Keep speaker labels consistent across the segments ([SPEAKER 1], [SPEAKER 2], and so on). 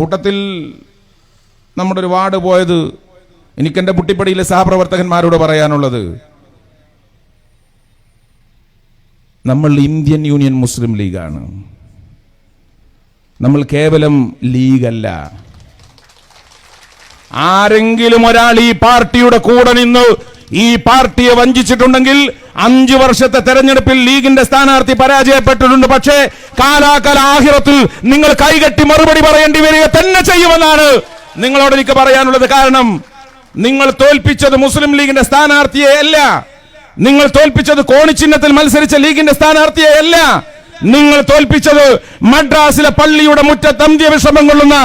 [SPEAKER 1] കൂട്ടത്തിൽ നമ്മുടെ ഒരു വാർഡ് പോയത് എനിക്കെന്റെ പുട്ടിപ്പടിയിലെ സഹപ്രവർത്തകന്മാരോട് പറയാനുള്ളത്. നമ്മൾ ഇന്ത്യൻ യൂണിയൻ മുസ്ലിം ലീഗാണ്. നമ്മൾ കേവലം ലീഗല്ല. ആരെങ്കിലും ഒരാൾ ഈ പാർട്ടിയുടെ കൂടെ നിന്ന് ഈ പാർട്ടിയെ വഞ്ചിച്ചിട്ടുണ്ടെങ്കിൽ അഞ്ചു വർഷത്തെ തെരഞ്ഞെടുപ്പിൽ ലീഗിന്റെ സ്ഥാനാർത്ഥി പരാജയപ്പെട്ടിട്ടുണ്ട്. പക്ഷേ കാലാകാല ആഹിറത്തിൽ നിങ്ങൾ കൈകെട്ടി മറുപടി പറയേണ്ടി വരിക തന്നെ ചെയ്യുമെന്നാണ് നിങ്ങളോട് എനിക്ക് പറയാനുള്ളത്. കാരണം നിങ്ങൾ തോൽപ്പിച്ചത് മുസ്ലിം ലീഗിന്റെ സ്ഥാനാർത്ഥിയെ അല്ല. നിങ്ങൾ തോൽപ്പിച്ചത് കോണിച്ചിഹ്നത്തിൽ മത്സരിച്ച ലീഗിന്റെ സ്ഥാനാർത്ഥിയെ അല്ല. നിങ്ങൾ തോൽപ്പിച്ചത് മദ്രാസിലെ പള്ളിയുടെ മുറ്റത്ത് അന്ത്യ വിഷമം കൊള്ളുന്ന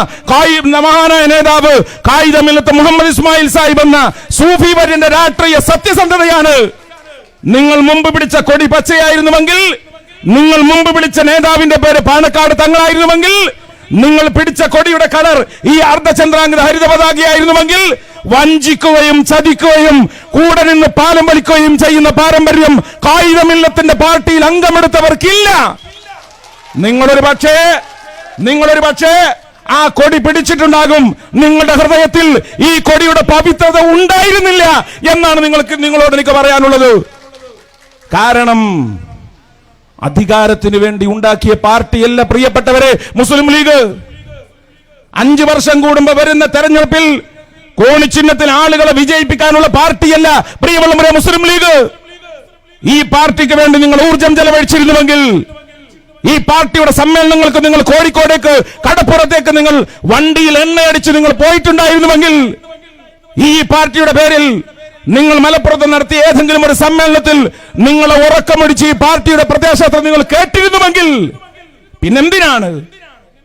[SPEAKER 1] മഹാനായ നേതാവ് കായികമില്ലത്ത് മുഹമ്മദ് ഇസ്മായിൽ സാഹിബ് എന്ന സൂഫി വര്യന്റെ രാഷ്ട്രീയ സത്യസന്ധതയാണ്. നിങ്ങൾ മുമ്പ് പിടിച്ച കൊടി പച്ചയായിരുന്നുവെങ്കിൽ നിങ്ങൾ മുമ്പ് പിടിച്ച നേതാവിന്റെ പേര് പാണക്കാട് തങ്ങളായിരുന്നുവെങ്കിൽ നിങ്ങൾ പിടിച്ച കൊടിയുടെ കളർ ഈ അർദ്ധചന്ദ്രാംഗത ഹരിത പതാകയായിരുന്നുവെങ്കിൽ വഞ്ചിക്കുകയും ചതിക്കുകയും കൂടെ നിന്ന് പാലം വലിക്കുകയും ചെയ്യുന്ന പാരമ്പര്യം കായികമില്ലത്തിന്റെ പാർട്ടിയിൽ അംഗമെടുത്തവർക്കില്ല. നിങ്ങളൊരു പക്ഷേ നിങ്ങളൊരു പക്ഷേ ആ കൊടി പിടിച്ചിട്ടുണ്ടാകും. നിങ്ങളുടെ ഹൃദയത്തിൽ ഈ കൊടിയുടെ പവിത്രത ഉണ്ടായിരുന്നില്ല എന്നാണ് നിങ്ങൾക്ക് നിങ്ങളോട് എനിക്ക് പറയാനുള്ളത്. കാരണം അധികാരത്തിന് വേണ്ടി ഉണ്ടാക്കിയ പാർട്ടിയല്ല പ്രിയപ്പെട്ടവരെ മുസ്ലിം ലീഗ്. അഞ്ചു വർഷം കൂടുമ്പോ വരുന്ന തെരഞ്ഞെടുപ്പിൽ കോണിച്ചിഹ്നത്തിൽ ആളുകളെ വിജയിപ്പിക്കാനുള്ള പാർട്ടിയല്ല പ്രിയമുള്ളവരെ മുസ്ലിം ലീഗ്. ഈ പാർട്ടിക്ക് വേണ്ടി നിങ്ങൾ ഊർജം ചെലവഴിച്ചിരുന്നുവെങ്കിൽ ഈ പാർട്ടിയുടെ സമ്മേളനങ്ങൾക്ക് നിങ്ങൾ കോഴിക്കോടേക്ക് കടപ്പുറത്തേക്ക് നിങ്ങൾ വണ്ടിയിൽ എണ്ണയടിച്ച് നിങ്ങൾ പോയിട്ടുണ്ടായിരുന്നുവെങ്കിൽ ഈ പാർട്ടിയുടെ പേരിൽ നിങ്ങൾ മലപ്പുറത്ത് നടത്തിയ ഏതെങ്കിലും ഒരു സമ്മേളനത്തിൽ നിങ്ങളെ ഉറക്കമടിച്ച് ഈ പാർട്ടിയുടെ പ്രദേശത്ത് നിങ്ങൾ കേട്ടിരുന്നുവെങ്കിൽ പിന്നെന്തിനാണ്?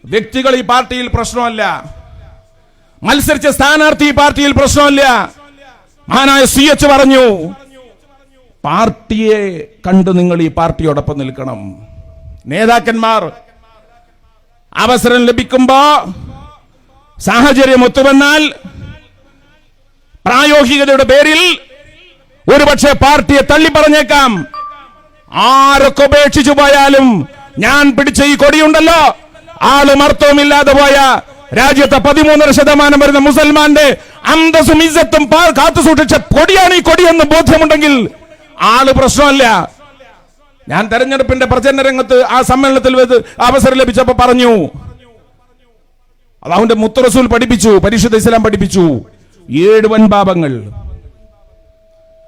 [SPEAKER 1] വ്യക്തികൾ ഈ പാർട്ടിയിൽ പ്രശ്നമല്ല. മത്സരിച്ച സ്ഥാനാർത്ഥി ഈ പാർട്ടിയിൽ പ്രശ്നമല്ല. മഹാനായ സി എച്ച് പറഞ്ഞു പാർട്ടിയെ കണ്ട് നിങ്ങൾ ഈ പാർട്ടിയോടൊപ്പം നിൽക്കണം. നേതാക്കന്മാർ അവസരം ലഭിക്കുമ്പോ സാഹചര്യം ഒത്തുവന്നാൽ പ്രായോഗികതയുടെ പേരിൽ ഒരുപക്ഷെ പാർട്ടിയെ തള്ളി പറഞ്ഞേക്കാം ആരൊക്കെ ഉപേക്ഷിച്ചു പോയാലും ഞാൻ പിടിച്ച ഈ കൊടിയുണ്ടല്ലോ. ആൾ മർത്തവുമില്ലാതെ പോയ രാജ്യത്തെ പതിമൂന്നര ശതമാനം വരുന്ന മുസൽമാന്റെ അന്തസ്സും ഇജ്ജത്തും കാത്തു സൂക്ഷിച്ച കൊടിയാണ് ഈ കൊടിയെന്ന് ബോധ്യമുണ്ടെങ്കിൽ ആൾ പ്രശ്നമല്ല. ഞാൻ തെരഞ്ഞെടുപ്പിന്റെ പ്രചരണ രംഗത്ത് ആ സമ്മേളനത്തിൽ അവസരം ലഭിച്ചപ്പോ പറഞ്ഞു. അതാവിന്റെ മുത്തറസൂൽ പഠിപ്പിച്ചു പരിശുദ്ധ ഇസ്ലാം പഠിപ്പിച്ചു. ഏഴ് വൻപാപങ്ങൾ